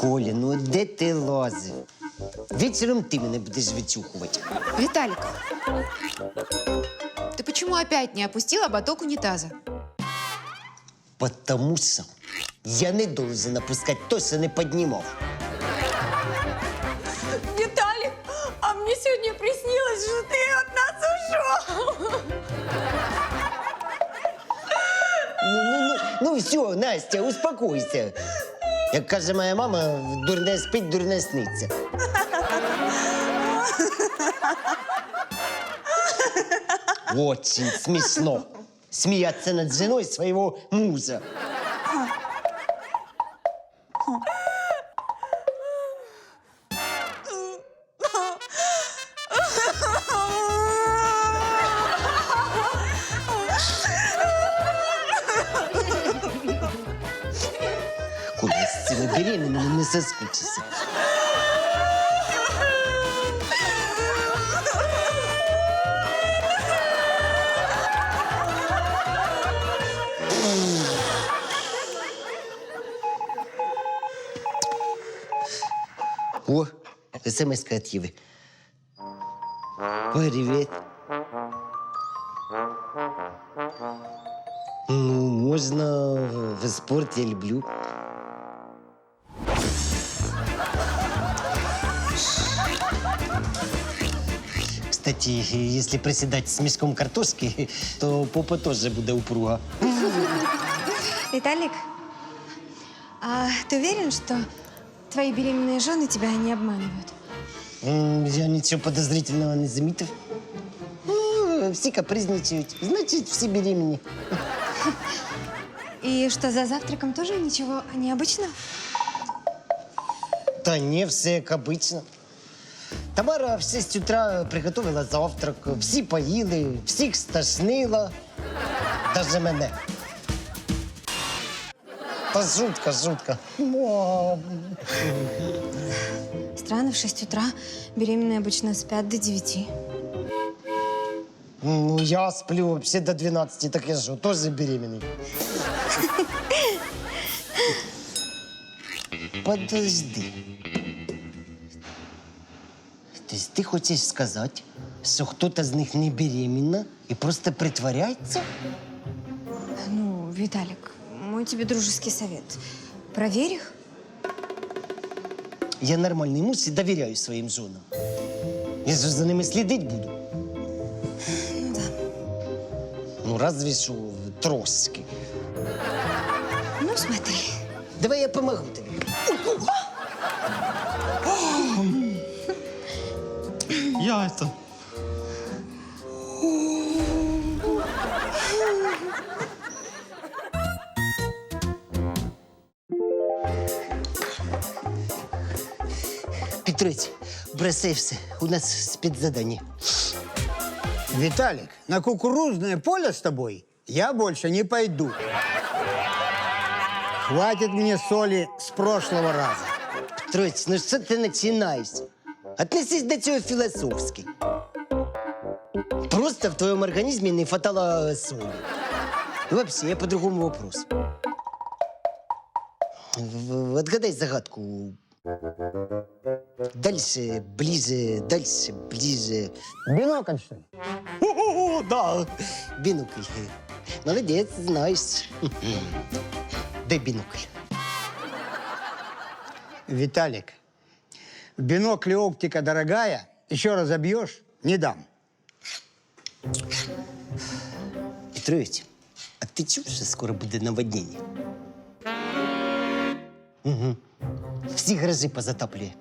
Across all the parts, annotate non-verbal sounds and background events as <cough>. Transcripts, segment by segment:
Коля, ну де ти лазив? Вечором ти мене будеш вичухувати. Виталик, ты почему опять не опустил ободок унитаза? Потому що я не должен опускати то, що не піднімав. Виталик, а мне сегодня приснилось, что ты от нас ушел. Ну, ну, ну, ну все, Настя, успокойся. Як каже моя мама, дурне спить, дурне сниться. Очень смешно. Смеяться над женой своего мужа. О, смс от Єви. Привіт. Ну, можна в спорт я люблю. Кстати, если приседать с мешком картошки, то попа тоже буде упруга. Виталик, а ты уверен, что твои беременные жены тебя не обманывают? М, Я нічого подозрительного не замітив. Ну, всі капризничають. Значить, всі беременні. И что за завтраком тоже ничего необычного? Та ні, все як обично. Тамара в 6 утра приготувала завтрак, всі поїли, всіх стошнила, навіть мене. Та жутка, жутка. Странно, в 6 утра беременные обычно спят до 9. Ну, я сплю вообще до 12, так я що, теж беременний. Подожди. Тобто ти хочеш сказати, що хтось з них не беременна і просто притворяється? Ну, Виталик, мой тебе дружеский совет. Проверь их. Я нормальний муж і довіряю своїм жонам. Я ж за ними следить буду. Ну да. Ну, разве що троски. Ну, смотри. Давай я помогу тобі. Все. У нас спецзадание. Виталик, на кукурузное поле с тобой я больше не пойду. Хватит мне соли с прошлого раза. Петрович, ну що ти починаєш? Относись до цього філософськи. Просто в твоем организме не хватало соли. И вообще, я по другому вопросу. В- Отгадай загадку Дальше, ближе, дальше, ближе. Бинокль, что ли? О, да, бинокль. Молодец, знаешь. Дай бинокль. Виталик, в бинокле оптика дорогая, еще разобьешь, не дам. Петрович, а ти чув, що скоро буде наводнення? Угу. Всі гаражі позатаплює.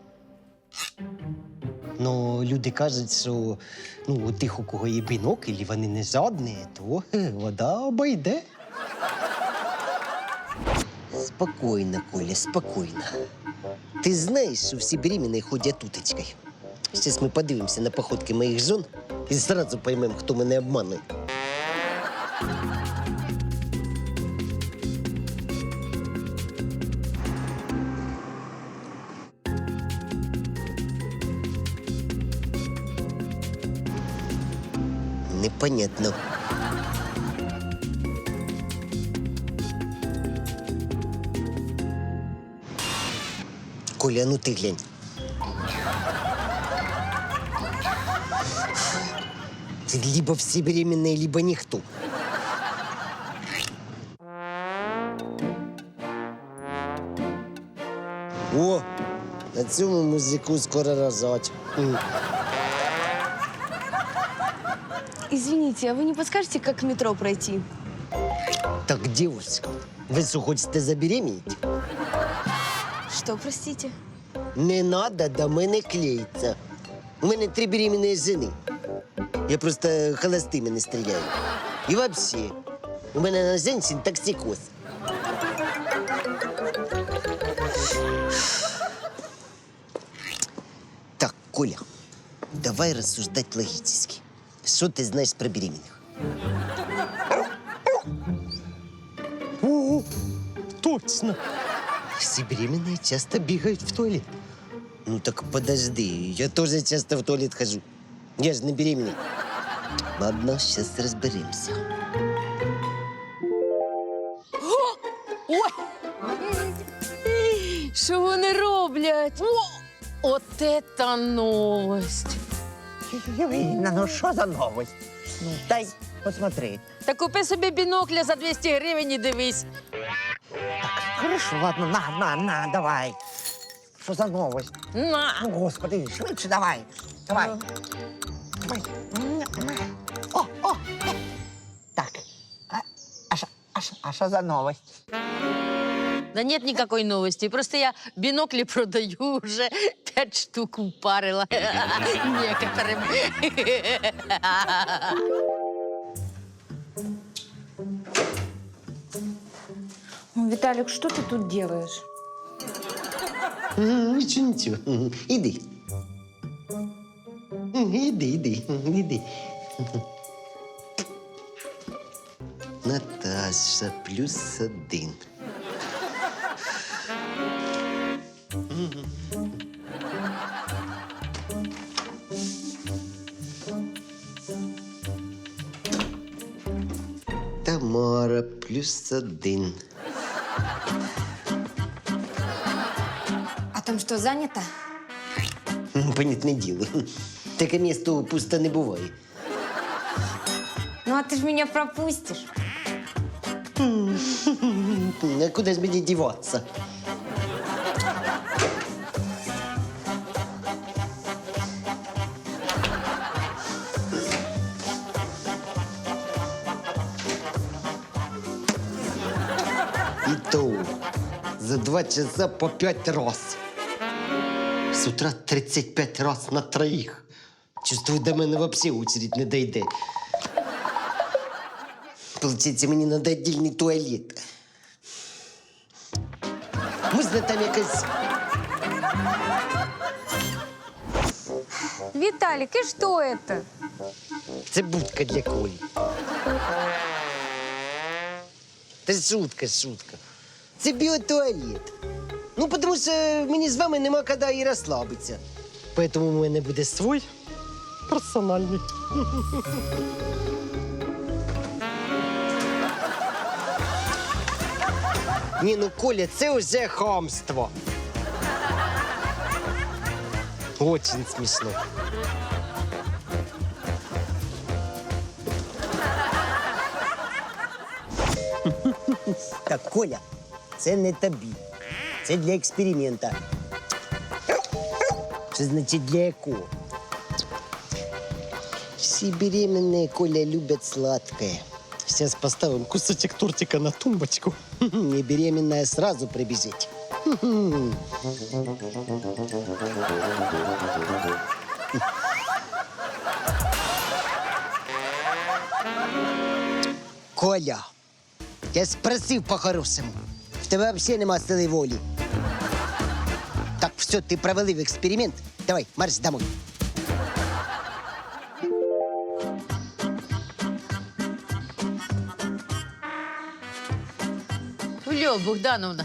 Ну, люди кажуть, що ну, у тих, у кого є бінокль, і вони не жадні, то <laughs> вода обійде. Спокійно, Коля, спокійно. Ти знаєш, що всі беременні ходять уточкою. Зараз ми подивимося на походки моїх жон і зразу поймемо, хто мене обманує. Непонятно. Коля, ну ти глянь. Ты либо все беременные, либо никто. О, на цьому музику скоро рожать. М Извините, а вы не подскажете, как к метро пройти? Так, девушка, ви що, хочете забеременеть? Что, простите? Не надо до мене клеїться. У мене три беременні жени. Я просто холостими не стріляю. І вообще, у мене на женщин токсикоз. Так, Коля, давай рассуждать логически. Що ти знаєш про беременних? О, точно. Все беременные часто бегают в туалет. Ну так подожди, я тоже часто в туалет хожу. Я же не беременный. Ладно, сейчас разберемся. Що вони роблять? О, от это новость. Євгенівна, ну що за новость? Ну, дай посмотреть. Та купи собі бінокля за 200 гривень і дивись. Хорошо, ладно, на, на, на, давай. Що за новость? На. Ну, господи, швидше давай. Давай. Давай. О, о! Так. А, а, що- а, що- а що за новость? Да нет никакой новости. Просто я бинокли продаю уже пять штук упарила <laughs> некоторым. Виталик, что ты тут делаешь? М, Нічого, нічого. М, Іди. М, Іди, іди, м, іди. Наташа плюс один. Тамара плюс один. А там что, занято? М, Понятне діло. Таке місто пусто не буває. Ну, а ты ж меня пропустишь. <laughs> М, А куди ж мені діватися? І то за два часа по пять раз. С утра 35 раз на троих. Чувствую, до мене вообще очередь не дойде. Получається, мені треба віддільний туалет. Можна там якась. Виталик, и что это? Це будка для Колі. Та шутка, шутка. Це біотуалет. Ну, тому що мені з вами нема коли і розслабитися. Поэтому у мене буде свій персональний. Ні, ну Коля, це вже хамство. Очень смішно. Так, Коля, це не тобі. Це для експеримента. Це значить для якого? Всі беременные, Коля, любят сладкое. Сейчас поставим кусочек тортика на тумбочку. <laughs> И беременная сразу прибежит. <laughs> Коля, я спросив по-хорошому В тебе взагалі нема сили волі. Так, все, ти провалив експеримент. Давай, марш домой. Льо, Богдановна,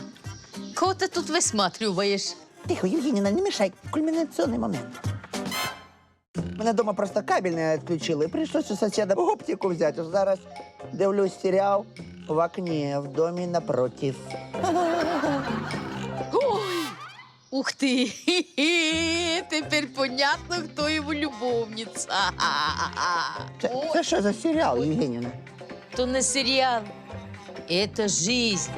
кого ти тут висматрюєш? Тихо, Євгенівна, не мішай. Кульмінаційний момент. Мене вдома просто кабель не відключили. Прийшлося у сусіда оптику взяти. Ось Зараз дивлюсь серіал в окні в домі напротив. Ух ти! <laughs> Тепер понятно, хто його любовниця. Це, це що за серіал, Євгенівна? То не серіал, це жизнь.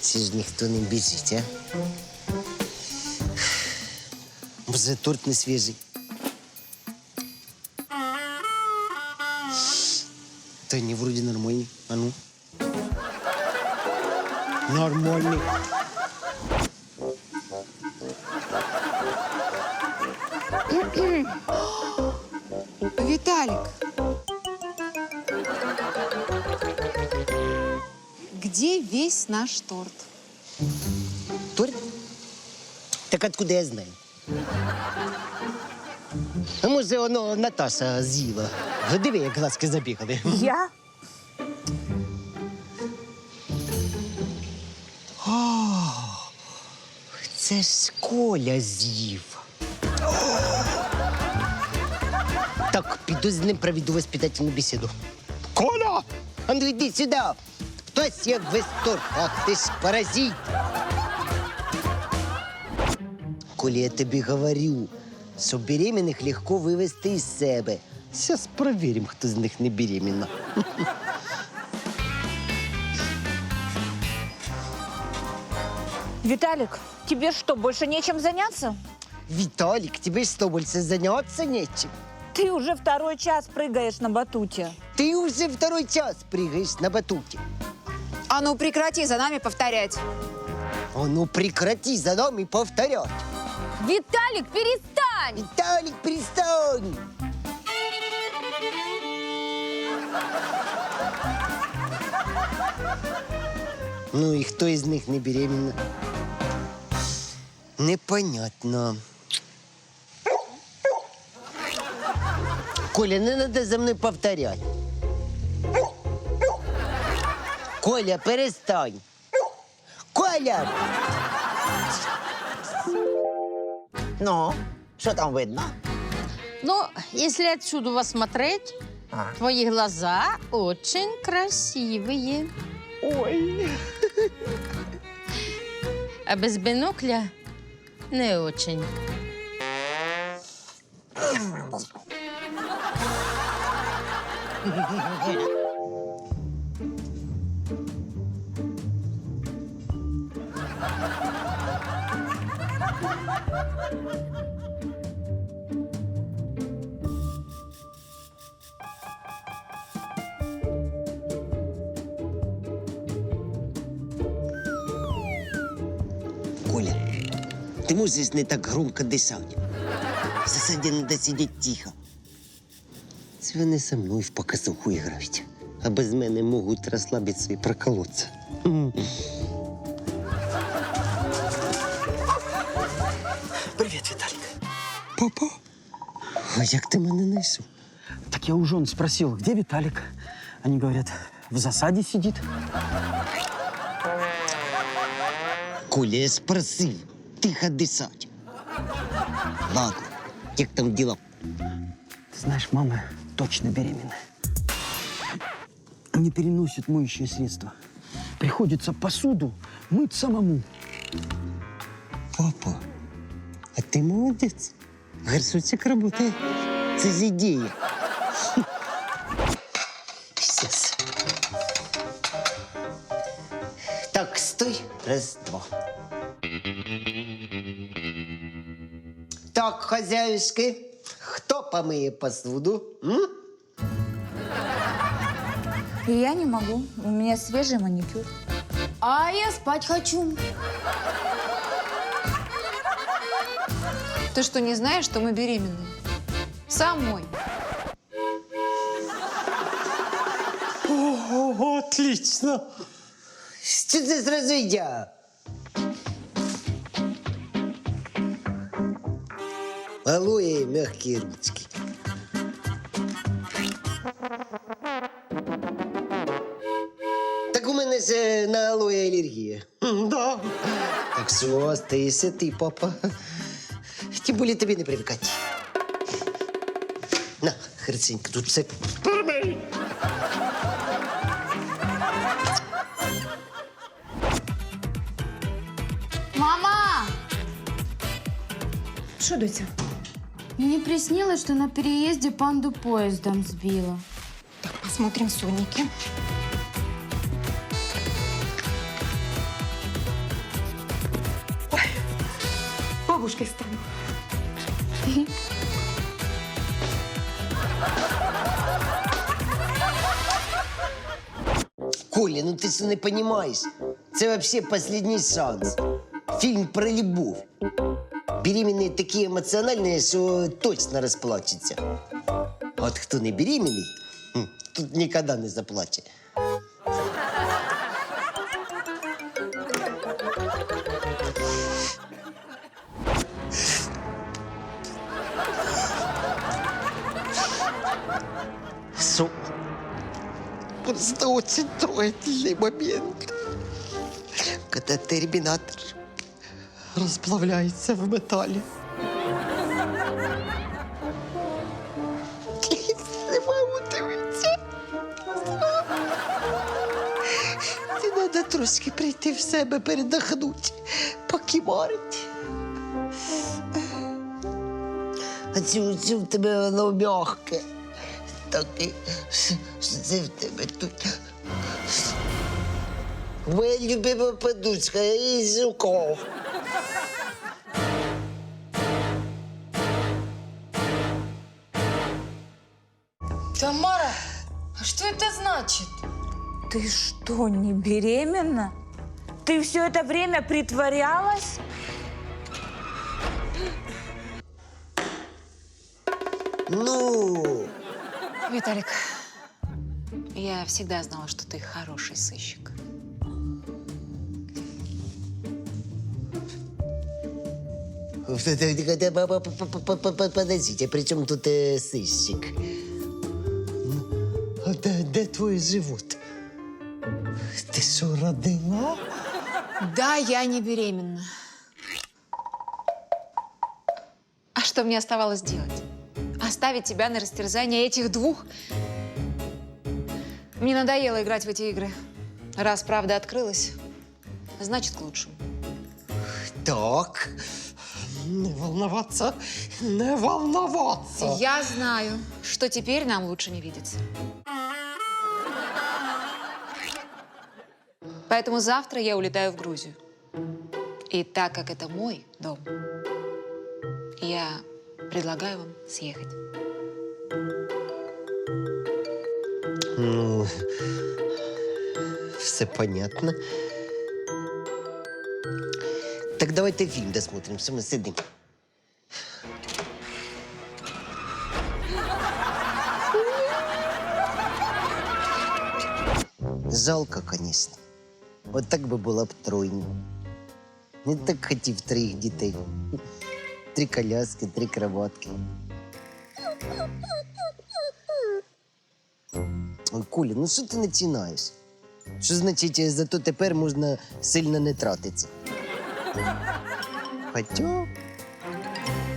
Це ж ніхто не біжить, а? Може, торт не свіжий. Та ні, вроді нормальний. А ну. Нормальний. Виталик. Где весь наш торт? Торт? Так откуда я знаю? А може, воно Наташа з'їла. Диви, як глазки забігали. Я? Це ж Коля з'їв. Так, піду з ним проведу воспитательну бесіду. Коля! А ну йди сюди! Хто съел весь торт? Ах ти ж паразит! Коля, я тобі говорю, що беременних легко вивести із себе. Зараз перевіримо, хто з них не беременна. Виталик, тебе что, больше нечем заняться? Віталік, тебе що, більше зайнятися нечим? Ты уже второй час прыгаешь на батуте. Ты уже второй час прыгаешь на батуте. А ну прекрати за нами повторять. А ну прекрати за нами повторять. Виталик, перестань! Виталик, перестань! Ну и кто из них не беременна? Непонятно. Коля, не надо за мной повторять. Коля, перестань. Коля! Ну, що там видно? Ну, если отсюда вас смотреть, А. твои глаза очень красивые. Ой. А без бинокля не очень. ты можешь не так громко дышать. В засаді надо сидіти тихо. Це вони со мною в показуху грають, а без мене можуть розслабитися і проколоться. Привет, Виталик. Папа, а як ти мене знайшов? Так я у жен спросил, где Виталик? Они говорят, в засаде сидит. Коля, я спросив, тихо дишать. Ладно, як там діла? Ты знаешь, мама точно беременна. Не переносит моющее средство. Приходится посуду мыть самому. Папа, а ти молодець. Горшочок работає. Це ж ідея. Щас. Стой. Раз, два. Так, хозяюшки, хто помиє посуду? М? Я не могу. У меня свежий маникюр. А я спать хочу. Ты что, не знаешь, что мы беременны? Самой. О, отлично. Що це зразу я? Алоэ мягкие ручки. Так у мене ж на алоэ алергія. Да. Так що остаєшся ти, папа. Тим більше тобі не привикати. На, Хриценька, тут все. Що, доця? Мне приснилось, что на переезде панду поездом сбила. Посмотрим сонники. Ой, бабушкой стану. Коля, ну ти що не розумієш? Це взагалі останній шанс. Фільм про любов. Беременні такі емоціональні, що точно розплачуться. А от хто не беременний, хм, тут ніколи не заплаче. Су. Просто очень трогательный момент, когда терминатор расплавляется в металле. Не. Ти треба трошки прийти в себе, передохнути, покімарити. А цю, в тебе воно м'яке. Таке, в тебе тут. Моя любима подушка, я її шукав. Значит? Ты что, не беременна? Ты все это время притворялась? Ну, Виталик, я всегда знала, что ты хороший сыщик. подождите, при чем тут э, сыщик? Де, де твій живот? Ти що, родила? Да, я не беременна. А что мне оставалось делать? Оставить тебя на растерзание этих двух? Мне надоело играть в эти игры. Раз правда открылась, значит, к лучшему. Так. Не волноваться, не волноваться. Я знаю, что теперь нам лучше не видеться. Поэтому завтра я улетаю в Грузию. И так как это мой дом, я предлагаю вам съехать. Ну, все понятно. Так давайте фильм досмотрим, что мы сидим. Жалко, конечно. От так би була б тройня. Не так хотів трьох дітей. Три коляски, три кроватки. Ой, Коля, ну що ти починаєш? Що значить, е, зато тепер можна сильно не тратитися? Хоча,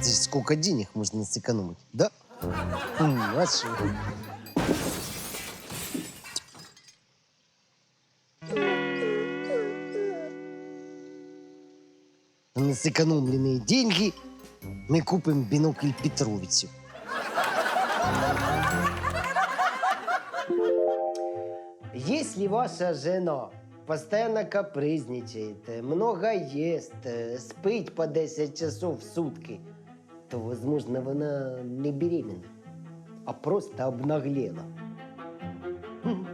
це ж скільки денег можна зекономити, да? А що? На сэкономленные деньги мы купим бинокль Петровичу. Если ваша жена постоянно капризничает, много ест, спит по 10 часов в сутки, то, возможно, она не беременна, а просто обнаглела. М.